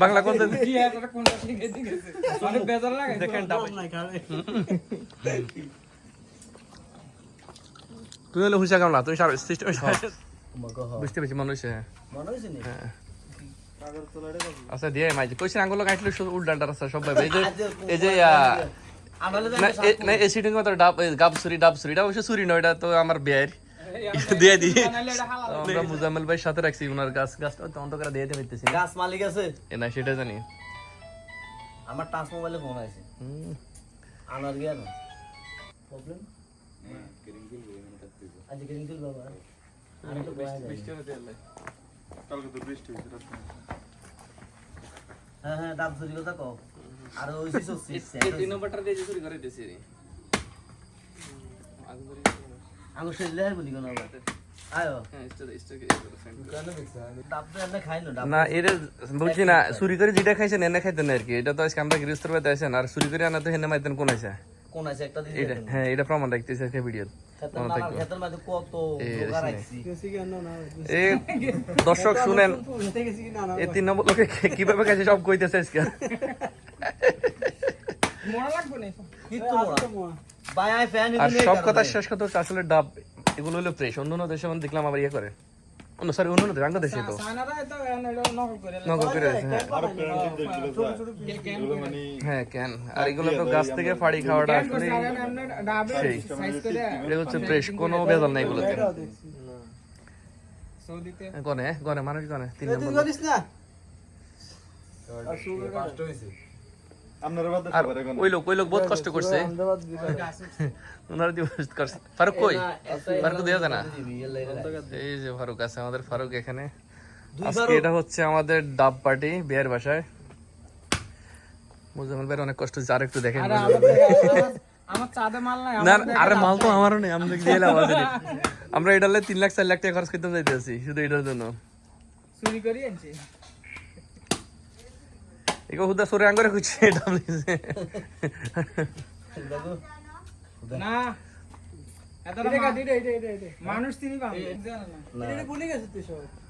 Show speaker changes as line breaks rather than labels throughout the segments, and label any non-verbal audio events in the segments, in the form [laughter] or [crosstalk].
বাংলা কোনটা?
কি একটা কোনটা শিখে দিয়েছে অনেক বেজার লাগে।
দেখেন [laughs] তুই হলে হুঁশা কামলা তুই সারা সিস্টেম বুঝতে পেরেছি মনে হচ্ছে হ্যাঁ। হ্যাঁ। আচ্ছা দিয়ে মাইজি কইছে আঙ্গুলো কাটলে শুধু উল্টালটা রাস্তা সব ভাবে। এই যে এই যে আহ, না এই সিটিং মতো ডাব গাব সুরি ডাব সুরি এটা অবশ্য সুরি নয় এটা তো আমার বিয়ের। [laughs] দিয়ে
হালাল।
আমরা মুজাম্মেল ভাই সাথে রাখছি ওনার গাছ গাছটা তো অন্ধকার দিয়ে দিতে পারতেছি।
গাছ মালিক আছে?
এ না সেটা জানি।
আমার টাচ মোবাইলে ফোন আছে। আনার গিয়া না প্রবলেম আজ তুল বাবা। আমি তো যাই। হ্যাঁ হ্যাঁ ডাব চুরি কথা কও। আর ওই সিসো
এই তিন নম্বরটা দিয়ে চুরি করে দিয়েছি রে।
আঙ্গুর সেজলে আর বলি কোন আবার না
এটা না চুরি করে যেটা খাইছেন এনে খাইতেন না আর কি। এটা তো আজকে আমরা গৃহস্থর বাড়িতে আছেন আর চুরি করে আনা তো হেনে মাইতেন কোন আছে
কোন আছে একটা
এটা হ্যাঁ এটা প্রমাণ রাখতেছে ভিডিও দর্শক শুনেন এই তিন নম্বর লোকে কীভাবে খাইছে সব কইতেছে আজকে।
মরা লাগবে না
আর সব কথা শেষ কথা হচ্ছে আসলে ডাব এগুলো হলো ফ্রেশ অন্য অন্য দেশে দেখলাম আবার ইয়ে করে। অন্য সরি অন্য দেশ বাংলাদেশে তো।
নকল করে
হ্যাঁ। হ্যাঁ কেন আর এগুলো তো গাছ থেকে ফাড়ি খাওয়াটা আসলে সেই।
করে
এটা হচ্ছে ফ্রেশ কোনো ভেজাল নাই এগুলোতে। গনে গনে মানুষ গনে তিন নম্বর আর ওই লোক ওই লোক বহুত কষ্ট করছে। [laughs] ওনারা দিবস করছে ফারুক কই? ফারুক দেওয়া যায় না এই যে ফারুক আছে আমাদের ফারুক এখানে। আজকে এটা হচ্ছে আমাদের ডাব পার্টি বিয়ের বাসায়। মুজাম্মেল ভাই অনেক কষ্ট হচ্ছে আর একটু দেখেন
আরে মাল
না আরে মাল তো আমারও নেই [laughs] আমরা দিয়ে এলাম আমরা এটালে তিন লাখ চার লাখ টাকা খরচ করতে যাইতেছি শুধু এটার জন্য।
চুরি করে আনছি।
এগো হুদা সরে আঙ্গরে খুঁজছে [laughs] এটা বলেছে।
না।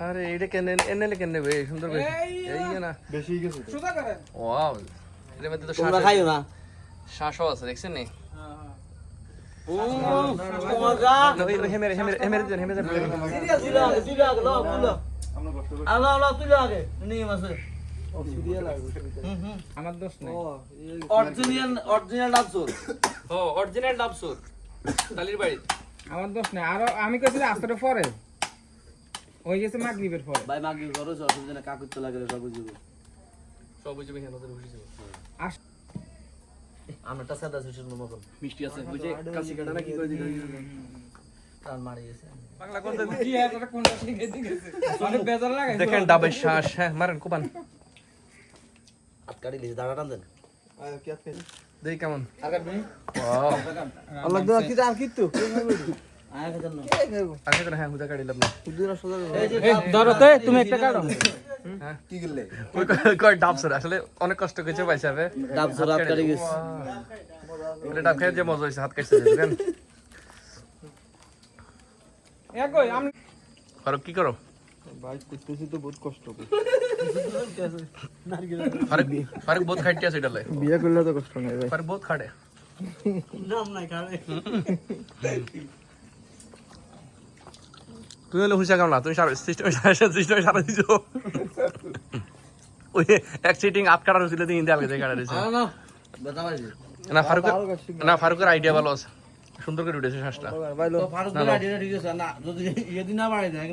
আরে এটা কেন এনেলে কেন নেবে সুন্দর করে
এই
এই না।
সুদা করেন।
ওয়াও। এর মধ্যে তো
তোমরা খাইও না।
শ্বাসও আছে দেখছেন নি?
আগে। নিয়ে মাসে
আমার দোষ নাই।
অরিজিনাল অরিজিনাল ডাব
ও অরিজিনাল ডাবসুর তালির বাড়ি।
আমার দোষ নাই। আর আমি কইছি আস্তে পরে। হয়ে গেছে মাগরিবের পরে।
ভাই মাগি করো অসুবিধা না কাকুর তো লাগে সব বুঝব।
সব বুঝবে কেন তোদের বুঝে যাবে।
আমারটা সাদা সুশীল মতন
মিষ্টি আছে বুঝে কাশি কাটা না কি করে দিবে
টান মারি গেছে।
বাংলা কোনটা?
কি একটা কোনটা? শিখে দিয়েছে অনেক বেজার লাগে
দেখেন ডাবের শ্বাস হ্যাঁ মারেন কোপান।
কাটি লিখে দাঁড়া টান দেন
দেখি কেমন? ওয়াও।
আল্লাহ দোয়া কি আর
হ্যাঁ হুদা কাটিলাম না।
এই যে
ধরো তো তুমি একটা কাটো।
ওই কয়- কয় ডাব অনেক কষ্ট পাইছে খেয়ে যে মজা হয়েছে হাত কাটছে কি করো?
ভাই করতেছি তো বহুত কষ্ট।
ফারুক ফারুক বহুত খাইতে আছে
বিয়ে করলে তো কষ্ট নাই ভাই।
ফারুক বহুত খাটে
নাম নাই খাবে
তুই হলে হুঁশা কামলা তুমি সারা সিস্টেম সিস্টেমে সারা দিছো। ওই এক সিটিং আট কাটার ছিল তিন দিয়ে আলগে কাটা দিছে।
না পাইছে।
না ফারুকের আইডিয়া ভালো আছে। সুন্দর করে উঠেছে শ্বাসটা।
ফারুক আইডিয়া ঠিক আছে। না যদি ইয়ে দিন না বাড়াই দেয়।